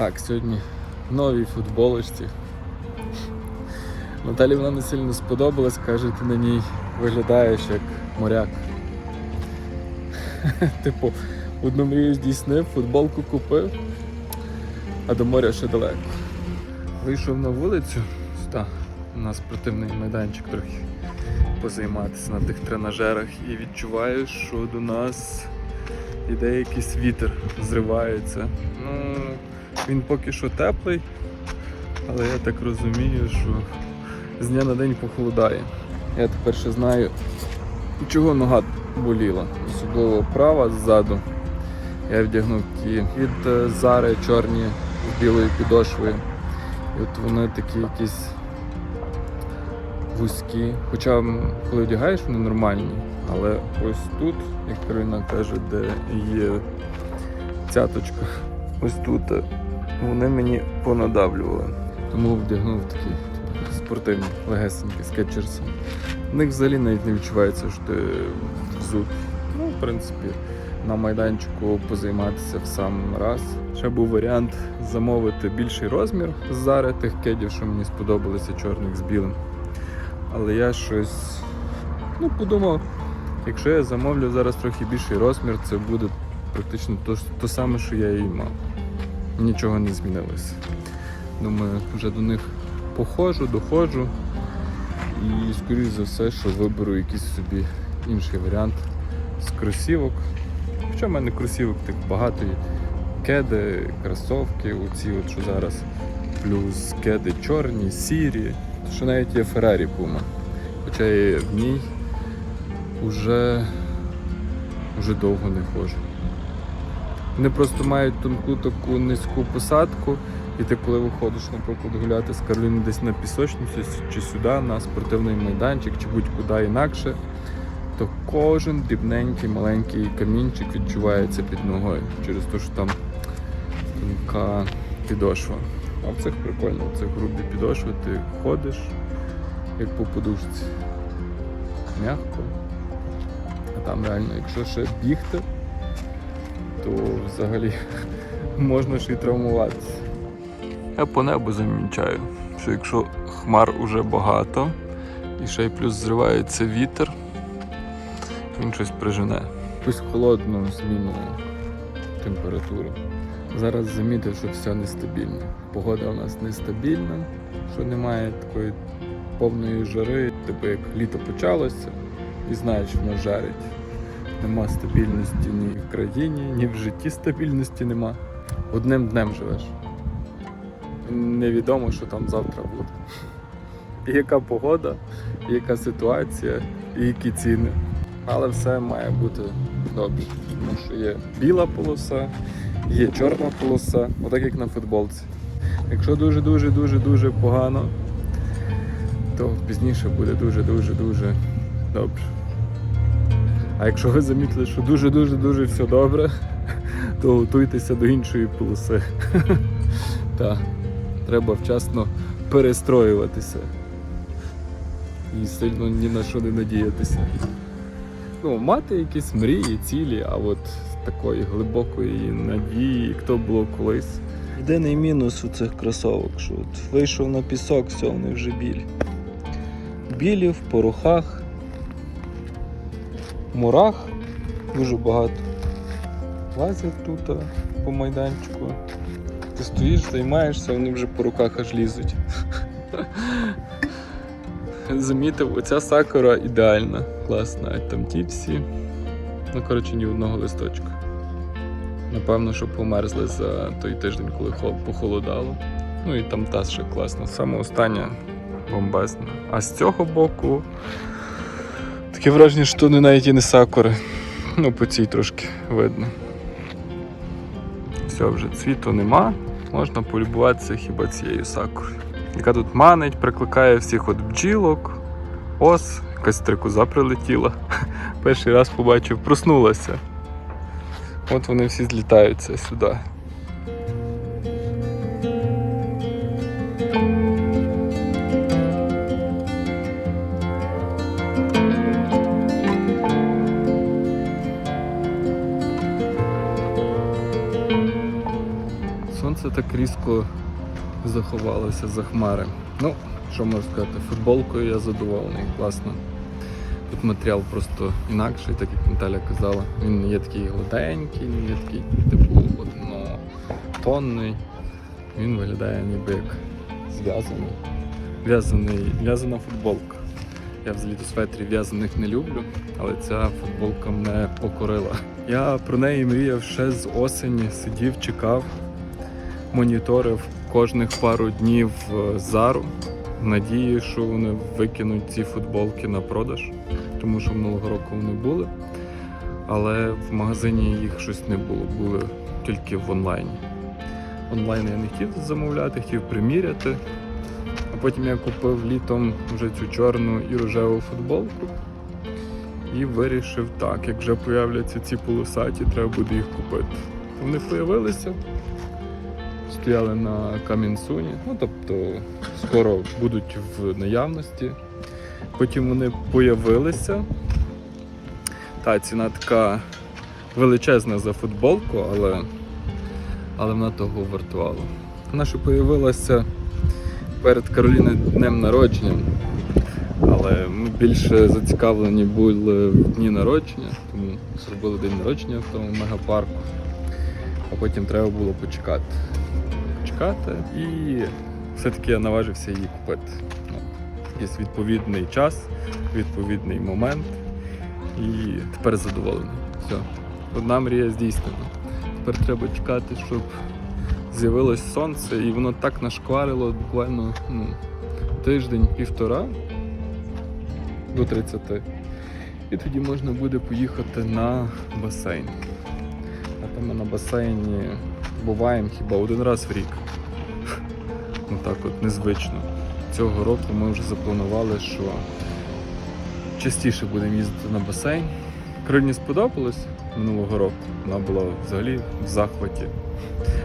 Так, сьогодні в новій футболочці. Наталі вона не сильно сподобалась, каже, ти на ній виглядаєш як моряк. Типу, одну мрію здійснив, футболку купив, а до моря ще далеко. Вийшов на вулицю, сюди, на спортивний майданчик трохи позайматися на тих тренажерах і відчуваю, що до нас іде якийсь вітер, зривається. Ну, він поки що теплий, але я так розумію, що з дня на день похолодає. Я тепер ще знаю, чого нога боліла, особливо права ззаду. Я вдягнув ті від е, зари чорні з білою підошвою. І от вони такі якісь вузькі. Хоча коли вдягаєш, вони нормальні. Але ось тут, як Карина каже, де є цяточка, ось тут е, вони мені понадавлювали. Тому вдягнув такі спортивні, легесенькі скетчерси. В них взагалі навіть не відчувається, що ти взут. Ну, в принципі, на майданчику позайматися в сам раз. Ще був варіант замовити більший розмір з зари тих кедів, що мені сподобалися, чорних з білим. Але я щось ну, подумав, якщо я замовлю зараз трохи більший розмір, це буде практично то, то саме, що я і мав. Нічого не змінилося. Думаю, вже до них походжу, доходжу. І скоріш за все, що виберу якийсь собі інший варіант з кросівок. Хоча в мене кросівок так багато є. Кеди, кросовки, оці от що зараз. Плюс кеди чорні, сірі. Що навіть є Ferrari Puma. Хоча я в ній вже довго не ходжу. Вони просто мають тонку таку низьку посадку, і ти коли виходиш, наприклад, гуляти з Карліни десь на пісочницю чи сюди, на спортивний майданчик, чи будь-куди інакше, то кожен дрібненький маленький камінчик відчувається під ногою через те, що там тонка підошва. А в цих прикольно, в цих грубі підошви ти ходиш як по подушці. Мягко. А там реально, якщо ще бігти, то взагалі можна ще й травмуватися. Я по небу замічаю, що якщо хмар уже багато і ще й плюс зривається вітер, він щось прижене. Якусь холодну зміну температури. Зараз замітив, що все нестабільно. Погода у нас нестабільна, що немає такої повної жари, типу як літо почалося, і знаєш, воно жарить. Нема стабільності ні в країні, ні в житті стабільності нема. Одним днем живеш. Невідомо, що там завтра буде. І яка погода, і яка ситуація, і які ціни. Але все має бути добре. Тому що є біла полоса, є чорна полоса, отак як на футболці. Якщо дуже-дуже дуже дуже погано, то пізніше буде дуже-дуже дуже добре. А якщо ви замітили, що дуже-дуже дуже все добре, то готуйтеся до іншої полоси. Так, треба вчасно перестроюватися. І сильно ні на що не надіятися. Ну, мати якісь мрії, цілі, а от такої глибокої надії, як то було колись. Єдиний мінус у цих кросовок, що от вийшов на пісок, все, вони вже білі. Білі в порохах, мурах дуже багато. Лазять тут по майданчику. Ти стоїш, займаєшся, вони вже по руках аж лізуть. Замітив, оця сакура ідеальна, класна, а там ті всі. Ну, коротше, ні одного листочка. Напевно, що померзли за той тиждень, коли похолодало. Ну і там та ще класна. Саме остання бомбезна. А з цього боку таке враження, що не навіть і не сакури. Ну, по цій трошки видно. Все, вже цвіту нема. Можна полюбуватися хіба цією сакурою. Яка тут манить, прикликає всіх от бджілок, ос, якась стрикоза прилетіла. Перший раз побачив, проснулася. От вони всі злітаються сюди. Сонце так різко заховалося за хмари. Ну, що можу сказати, футболкою я задоволений, класно. Тут матеріал просто інакший, так як Наталя казала. Він не є такий гладенький, не є такий, типу, однотонний. Він виглядає ніби як зв'язаний. В'язаний, в'язана футболка. Я взагалі до светрів в'язаних не люблю, але ця футболка мене покорила. Я про неї мріяв ще з осені, сидів, чекав, моніторив кожних пару днів е, зару надії, що вони викинуть ці футболки на продаж, тому що минулого року вони були. Але в магазині їх щось не було, були тільки в онлайні. Онлайн я не хотів замовляти, хотів приміряти. А потім я купив літом вже цю чорну і рожеву футболку. І вирішив так, як вже появляться ці полосаті, треба буде їх купити. Вони появилися, стояли на Камінсуні, ну тобто скоро будуть в наявності. Потім вони появилися. Та ціна така величезна за футболку, але, але вона того вартувала. Вона ще появилася перед Кароліною днем народження. Але ми більше зацікавлені були в дні народження, тому зробили день народження в тому мегапарку. А потім треба було почекати. Почекати і все-таки я наважився її купити. Ну, Є відповідний час, відповідний момент. І тепер задоволений. Все. Одна мрія здійснена. Тепер треба чекати, щоб з'явилось сонце, і воно так нашкварило буквально ну, тиждень-півтора до 30. І тоді можна буде поїхати на басейн. А там на басейні буваємо хіба один раз в рік. Ну так от незвично. Цього року ми вже запланували, що частіше будемо їздити на басейн. Кароліні сподобалось минулого року. Вона була взагалі в захваті.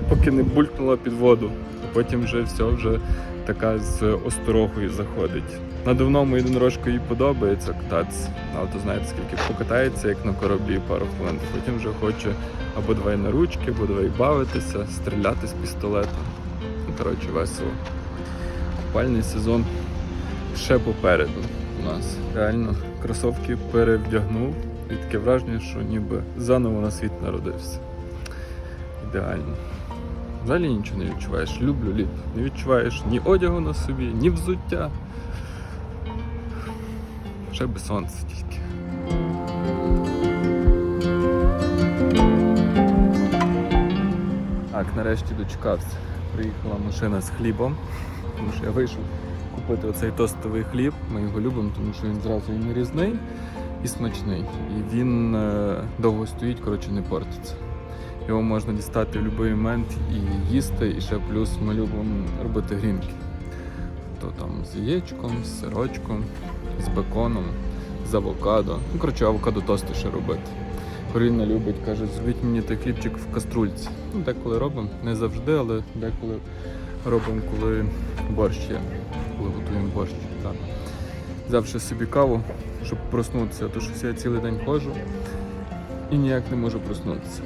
Поки не булькнула під воду, а потім вже все вже така з осторогою заходить. На давному єдинорожку їй подобається кататися. Але то знаєте, скільки покатається, як на кораблі пару хвилин. Потім вже хоче або давай на ручки, або давай бавитися, стріляти з пістолета. Ну, коротше, весело. Купальний сезон ще попереду у нас. Реально, кросовки перевдягнув. І таке враження, що ніби заново на світ народився. Ідеально. Взагалі нічого не відчуваєш. Люблю літ. Не відчуваєш ні одягу на собі, ні взуття. Ще би сонце тільки. Так, нарешті дочекався. Приїхала машина з хлібом, тому що я вийшов купити оцей тостовий хліб. Ми його любимо, тому що він зразу і нарізний, і смачний. І він е, довго стоїть, коротше, не портиться. Його можна дістати в будь-який момент і їсти, і ще плюс ми любимо робити грінки. То там з яєчком, з сирочком, з беконом, з авокадо. Ну, коротше, авокадо тости ще робити. Корінна любить, каже, зробіть мені такий хлібчик в каструльці. Ну, деколи робимо, не завжди, але деколи робимо, коли борщ є, коли готуємо борщ. Так. Завжди собі каву, щоб проснутися, то що я цілий день ходжу і ніяк не можу проснутися.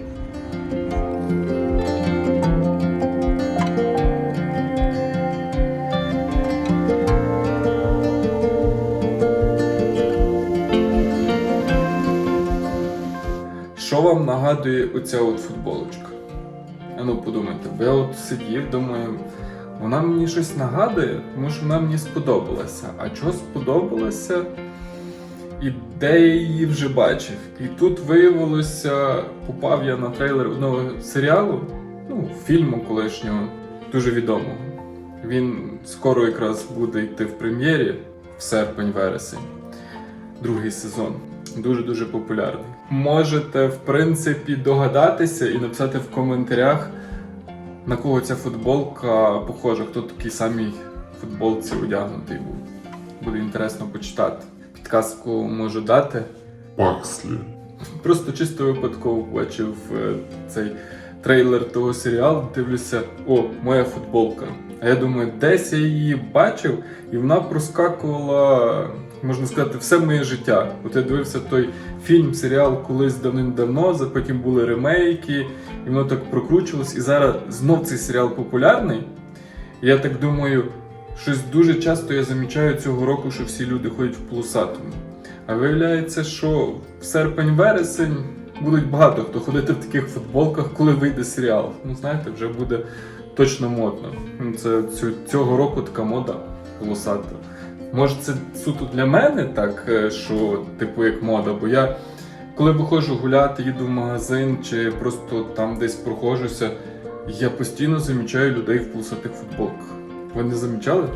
Що вам нагадує оця от футболочка? А ну подумайте, бо я от сидів, думаю, вона мені щось нагадує, тому що вона мені сподобалася. А чого сподобалася? І де я її вже бачив. І тут виявилося, попав я на трейлер одного серіалу, ну, фільму колишнього, дуже відомого. Він скоро якраз буде йти в прем'єрі в серпень-вересень. Другий сезон. Дуже-дуже популярний. Можете, в принципі, догадатися і написати в коментарях, на кого ця футболка похожа, хто такий самій футболці одягнутий був. Буде інтересно почитати. Підказку можу дати. Пакслі. Просто чисто випадково бачив е, цей трейлер того серіалу, дивлюся, о, моя футболка. А я думаю, десь я її бачив, і вона проскакувала можна сказати, все моє життя. От я дивився той фільм, серіал колись давним-давно, потім були ремейки, і воно так прокручувалось. І зараз знов цей серіал популярний. Я так думаю, щось дуже часто я замічаю цього року, що всі люди ходять в полосатому. А виявляється, що в серпень-вересень будуть багато хто ходити в таких футболках, коли вийде серіал. Ну, знаєте, вже буде точно модно. Це цього року така мода полосата. Може, це суто для мене так, е, що типу як мода, бо я. Коли виходжу гуляти, їду в магазин чи просто там десь проходжуся, я постійно замічаю людей в полосатих футболках. Ви не замічали?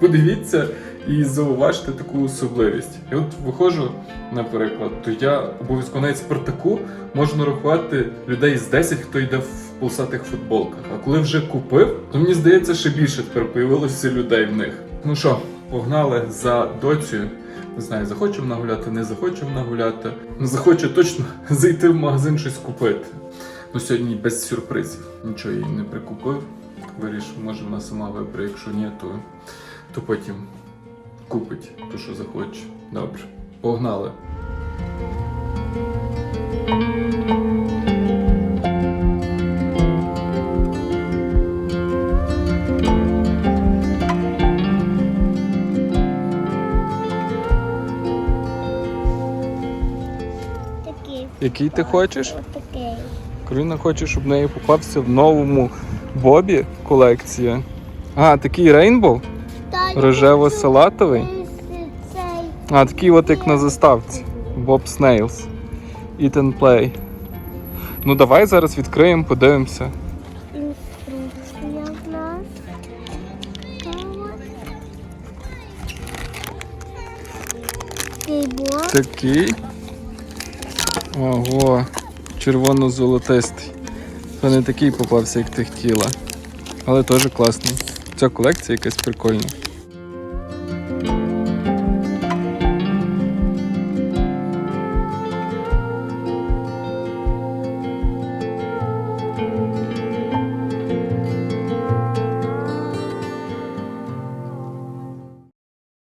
Подивіться і зауважте таку особливість. І от виходжу, наприклад, то я обов'язково навіть Спартаку можу нарахувати людей з 10, хто йде в полосатих футболках. А коли вже купив, то мені здається, ще більше тепер появилося людей в них. Ну що, погнали за доцею. Не знаю, захочемо нагуляти, не захочемо нагуляти. Ну, захоче точно зайти в магазин щось купити. Ну сьогодні без сюрпризів. Нічого їй не прикупив. Вирішив, може вона сама вибере, якщо ні, то, то потім купить то, що захоче. Добре. Погнали. Який ти хочеш? Отакий. Кароліна хоче, щоб в неї попався в новому Бобі колекція. А, такий рейнбоу? Рожево-салатовий? А, такий от як на заставці. Боб Снейлс. Eat and Play. Ну давай зараз відкриємо, подивимося. інструкція в нас. Такий бок. Такий. Ого, червоно-золотистий. Це не такий попався, як ти хотіла. Але теж класний. Ця колекція якась прикольна.